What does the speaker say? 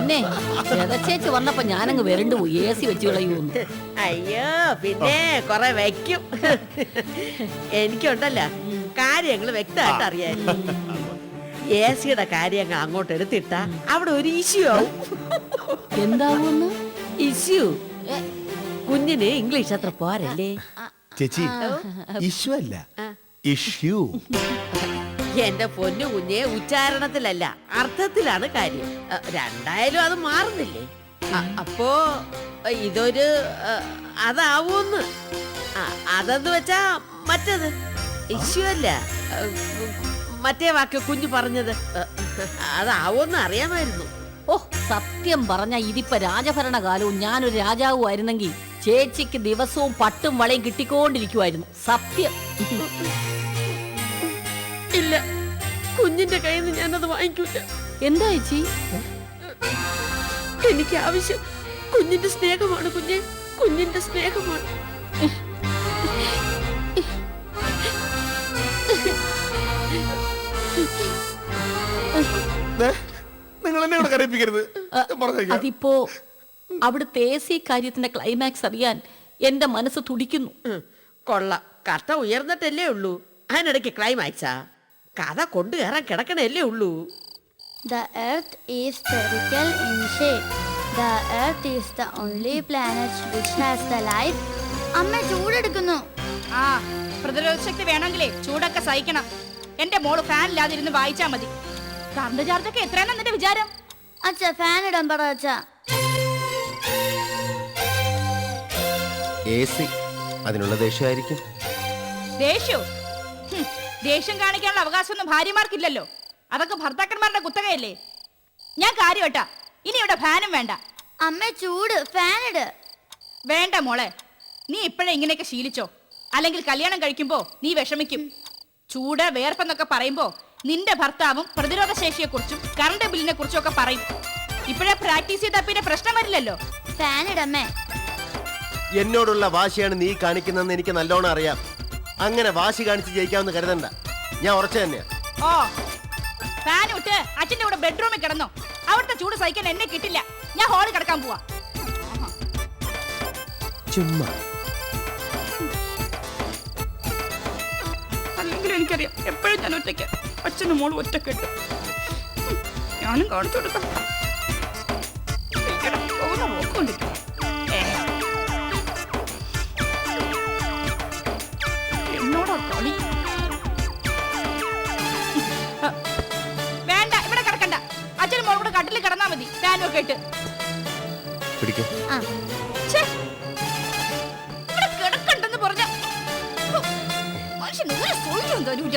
പിന്നെ ചേച്ചി വന്നപ്പോ ഞാനങ്ങ് വരണ്ടു പോയി. എ സി വെച്ച് കളയൂന്ന് അയ്യോ പിന്നെ കൊറേ വെക്കും. എനിക്കുണ്ടല്ല കാര്യങ്ങൾ വ്യക്തമായിട്ട് അറിയാം എ സിയുടെ കാര്യങ്ങൾ അങ്ങോട്ട് എടുത്തിട്ട അവിടെ ഒരു ഇഷ്യൂ ആവും. എന്താവൂന്ന്? ഇഷ്യൂ കുഞ്ഞിന് ഇംഗ്ലീഷ് അത്ര പോരല്ലേ? ചേച്ചി ഇഷ്യൂ അല്ല. ഇഷ്യൂ എന്റെ പൊന്നു കുഞ്ഞെ ഉച്ചാരണത്തിലല്ല അർത്ഥത്തിലാണ് കാര്യം. രണ്ടായാലും അത് മാറുന്നില്ലേ? അപ്പോ ഇതൊരു അതാവൂന്ന്. അതെന്ന് വെച്ചാ മറ്റത്. ഇഷ്യൂ അല്ല മറ്റേ വാക്ക് കുഞ്ഞു പറഞ്ഞത്. അതാവൂന്ന് അറിയാമായിരുന്നു. ഓ സത്യം പറഞ്ഞ ഇതിപ്പോ രാജഭരണകാലവും ഞാനൊരു രാജാവും ആയിരുന്നെങ്കിൽ ചേച്ചിക്ക് ദിവസവും പട്ടും വളയും കിട്ടിക്കൊണ്ടിരിക്കുമായിരുന്നു സത്യം. ഇല്ല. കുഞ്ഞിന്റെ കയ്യിൽ നിന്ന് ഞാനത് വാങ്ങിക്കൂല. എന്താ ചേച്ചി? എനിക്ക് ആവശ്യം. കുഞ്ഞിന്റെ സ്നേഹമാണ് കുഞ്ഞെ. കുഞ്ഞിന്റെ സ്നേഹമാണ്. നിങ്ങൾ എന്നെ ഇവിടെ കരയിപ്പിക്കരുത്. ഞാൻ പറഞ്ഞേക്കാം. അതിപ്പോ അവിടുത്തെ എ സി കാര്യത്തിന്റെ ക്ലൈമാക്സ് അറിയാൻ എന്റെ മനസ്സ് തുടിക്കുന്നു. കൊള്ള. കൊള്ളാം ഉയർന്നിട്ടല്ലേ ഉള്ളൂ. അതിനിടയ്ക്ക് ക്ലൈമാക്സാ കഥ കൊണ്ടുകയറാൻ കിടക്കണല്ലേ ഉള്ളൂ. The Earth is spherical in shape. The Earth is the only planet which has the life. അമ്മ ചൂടെടുക്കുന്നു. ആ പ്രതിരോധ ശക്തി വേണമെങ്കിലേ ചൂടൊക്കെ സഹിക്കണം. എന്റെ മോൾ ഫാൻ ഇല്ലാതിരുന്ന് വായിച്ചാ മതി. കറണ്ട് ചാർജൊക്കെ എത്രയാണ് നിന്റെ വിചാരം? അച്ഛ ഫാൻ ഇടാൻ പറ അച്ഛ. എ സി അതിനുള്ള ദേഷ്യമായിരിക്കും ദേഷ്യോ? ദേഷ്യം കാണിക്കാനുള്ള അവകാശമൊന്നും ഭാര്യമാർക്കില്ലല്ലോ. അതൊക്കെ ഭർത്താക്കന്മാരുടെ കുത്തകയല്ലേ? ഞാൻ കാര്യവട്ടാ. ഇനി ഇവിടെ ഫാനും വേണ്ട. അമ്മ ചൂട്. ഫാനിട് ഇട്. വേണ്ട മോളെ. നീ ഇപ്പോഴേ ഇങ്ങനെയൊക്കെ ശീലിച്ചോ. അല്ലെങ്കിൽ കല്യാണം കഴിക്കുമ്പോ നീ വിഷമിക്കും. ചൂട് വേർപ്പെന്നൊക്കെ പറയുമ്പോ നിന്റെ ഭർത്താവും പ്രതിരോധ ശേഷിയെക്കുറിച്ചും കറണ്ട് ബില്ലിനെ കുറിച്ചും ഒക്കെ പറയും. ഇപ്പോഴേ പ്രാക്ടീസ് ചെയ്താൽ പിന്നെ പ്രശ്നം വരില്ലല്ലോ. ഫാനിടമ്മേ എന്നോടുള്ള വാശിയാണ് നീ കാണിക്കുന്നതെന്ന് എനിക്ക് നല്ലോണം അറിയാം. അങ്ങനെ വാശി കാണിച്ച് ജയിക്കാമെന്ന് കരുതണ്ട. ഞാൻ ഉറച്ചു തന്നെയാ. ഓ ഫാൻ വിട്ട് അച്ഛന്റെ കൂടെ ബെഡ്റൂമിൽ കിടന്നോ. അവിടുത്തെ ചൂട് സഹിക്കാൻ എന്നെ കിട്ടില്ല. ഞാൻ ഹോളിൽ കിടക്കാൻ പോവാ. ചുമ്മാ. അല്ലെങ്കിൽ എനിക്കറിയാം എപ്പോഴും ഞാൻ ഒറ്റയ്ക്ക്. അച്ഛനും മോളും ഒറ്റക്കെട്ട് ഞാനും കാണിച്ചു കൊടുക്കാം. പോകുന്ന പോക്കുകൊണ്ടിരിക്കും. വേണ്ട ഇവിടെ കിടക്കണ്ട. അച്ഛനും മോളും കൂടെ കട്ടിൽ കിടന്നാ മതി. ഫാനും ഒക്കെ ഇട്ട്. പിടിക്ക. ആ. ഛേ, ഇവിടെ കിടക്കണ്ടെന്ന് പറഞ്ഞ മനുഷ്യൻ ഒരു സൗകര്യം തരൂല